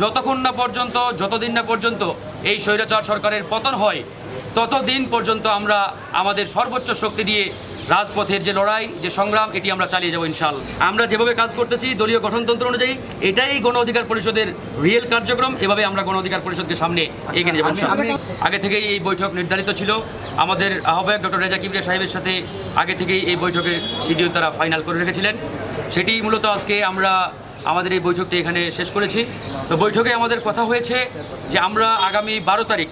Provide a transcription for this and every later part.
যতক্ষণ না পর্যন্ত যতদিন না পর্যন্ত এই স্বৈরাচার সরকারের পতন হয় ততদিন পর্যন্ত আমরা আমাদের সর্বোচ্চ শক্তি দিয়ে রাজপথের যে লড়াই যে সংগ্রাম এটি আমরা চালিয়ে যাব ইনশাল। আমরা যেভাবে কাজ করতেছি দলীয় গঠনতন্ত্র অনুযায়ী এটাই গণ অধিকার পরিষদের রিয়েল কার্যক্রম। এভাবে আমরা গণ অধিকার পরিষদকে সামনে এগিয়ে নিয়ে যাব আগে থেকেই এই বৈঠক নির্ধারিত ছিল। আমাদের আহ্বায়ক ডক্টর রেজা কিবরিয়া সাহেবের সাথে আগে থেকেই এই বৈঠকের শিডিউল তারা ফাইনাল করে রেখেছিলেন। সেটি মূলত আজকে আমরা আমাদের এই বৈঠকটি এখানে শেষ করেছি। তো বৈঠকে আমাদের কথা হয়েছে যে আমরা আগামী বারো তারিখ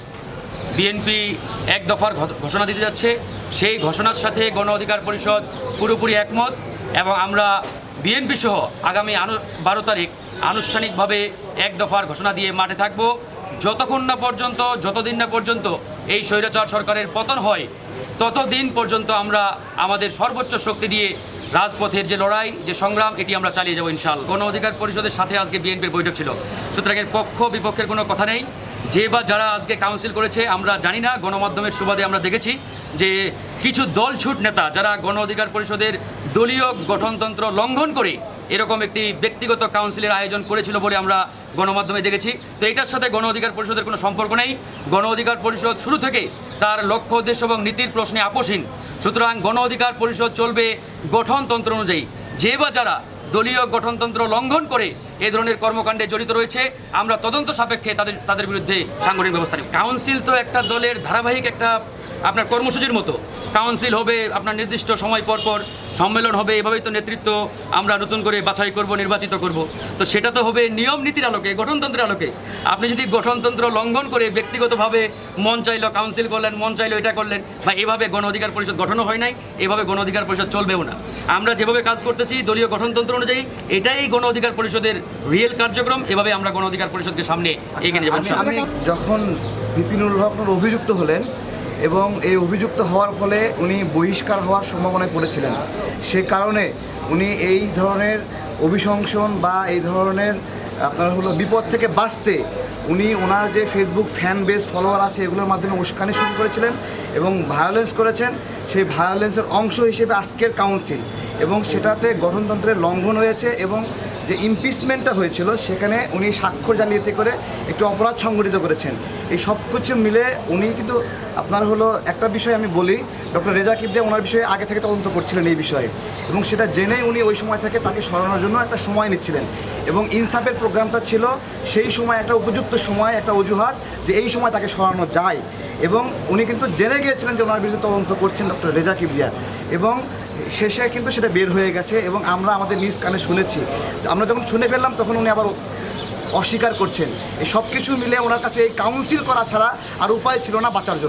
বিএনপি এক দফার ঘোষণা দিতে যাচ্ছে। সেই ঘোষণার সাথে গণ অধিকার পরিষদ পুরোপুরি একমত এবং আমরা বিএনপি সহ আগামী বারো তারিখ আনুষ্ঠানিকভাবে এক দফার ঘোষণা দিয়ে মাঠে থাকব। যতক্ষণ না পর্যন্ত, যতদিন না পর্যন্ত এই স্বৈরাচার সরকারের পতন হয়, ততদিন পর্যন্ত আমরা আমাদের সর্বোচ্চ শক্তি দিয়ে রাজপথের যে লড়াই, যে সংগ্রাম, এটি আমরা চালিয়ে যাব ইনশাল গণ অধিকার পরিষদের সাথে আজকে বিএনপির বৈঠক ছিল। সুতরাং এর পক্ষ বিপক্ষের কোনো কথা নেই। যে বা যারা আজকে কাউন্সিল করেছে, আমরা জানি না, গণমাধ্যমের সুবাদে আমরা দেখেছি যে কিছু দলছুট নেতা, যারা গণ অধিকার পরিষদের দলীয় গঠনতন্ত্র লঙ্ঘন করে এরকম একটি ব্যক্তিগত কাউন্সিলের আয়োজন করেছিল বলে আমরা গণমাধ্যমে দেখেছি। তো এটার সাথে গণ অধিকার পরিষদের কোনো সম্পর্ক নেই। গণ অধিকার পরিষদ শুরু থেকে তার লক্ষ্য, উদ্দেশ্য এবং নীতির প্রশ্নে আপোষহীন। সুতরাং গণ অধিকার পরিষদ চলবে গঠনতন্ত্র অনুযায়ী। যে বা যারা দলীয় গঠনতন্ত্র লঙ্ঘন করে এ ধরনের কর্মকাণ্ডে জড়িত রয়েছে, আমরা তদন্ত সাপেক্ষে তাদের তাদের বিরুদ্ধে সাংগঠনিক ব্যবস্থা নিই কাউন্সিল তো একটা দলের ধারাবাহিক একটা আপনার কর্মসূচির মতো। কাউন্সিল হবে আপনার নির্দিষ্ট সময় পর পর সম্মেলন হবে এভাবেই তো নেতৃত্ব আমরা নতুন করে বাছাই করব নির্বাচিত করব। তো সেটা তো হবে নিয়ম নীতির আলোকে গঠনতন্ত্রের আলোকে। আপনি যদি গঠনতন্ত্র লঙ্ঘন করে ব্যক্তিগতভাবে মন চাইলো কাউন্সিল করলেন মন চাইলো এটা করলেন বা এভাবে গণ অধিকার পরিষদ গঠনও হয় নাই এভাবে গণ অধিকার পরিষদ চলবেও না। আমরা যেভাবে কাজ করতেছি দলীয় গঠনতন্ত্র অনুযায়ী এটাই গণ অধিকার পরিষদের রিয়েল কার্যক্রম এভাবে আমরা গণ অধিকার পরিষদকে সামনে এগিয়ে নিয়ে যাব যখন বিপিনুল হকনুর অভিযুক্ত হলেন এবং এই অভিযুক্ত হওয়ার ফলে উনি বহিষ্কার হওয়ার সম্ভাবনায় পড়েছিলেন। সে কারণে উনি এই ধরনের অভিশংসন বা এই ধরনের, আপনার হলো বিপদ থেকে বাঁচতে উনি ওনার যে ফেসবুক ফ্যান বেস ফলোয়ার আছে, এগুলোর মাধ্যমে উস্কানি শুরু করেছিলেন এবং ভায়োলেন্স করেছেন। সেই ভায়োলেন্সের অংশ হিসেবে আজকের কাউন্সিল এবং সেটাতে গঠনতন্ত্রের লঙ্ঘন হয়েছে এবং যে ইমপিচমেন্টটা হয়েছিল, সেখানে উনি স্বাক্ষর জালিয়াতি করে একটি অপরাধ সংগঠিত করেছেন। এই সব কিছু মিলে উনি কিন্তু আপনার হলো একটা বিষয় আমি বলি, ডক্টর রেজা কিবরিয়া ওনার বিষয়ে আগে থেকে তদন্ত করছিলেন এই বিষয়ে। এবং সেটা জেনেই উনি ওই সময় থেকে তাকে সরানোর জন্য একটা সময় নিচ্ছিলেন। এবং ইনসাফের প্রোগ্রামটা ছিল সেই সময় একটা উপযুক্ত সময়, একটা অজুহাত যে এই সময় তাকে সরানো যায়। এবং উনি কিন্তু জেনে গিয়েছিলেন যে ওনার বিরুদ্ধে তদন্ত করছেন ডক্টর রেজা কিবরিয়া এবং শেষে কিন্তু সেটা বের হয়ে গেছে এবং আমরা আমাদের নিজ কানে শুনেছি। আমরা যখন শুনে ফেললাম, তখন উনি আবার অস্বীকার করছেন। এই সব কিছু মিলে ওনার কাছে এই কাউন্সিল করা ছাড়া আর উপায় ছিল না বাঁচার জন্য।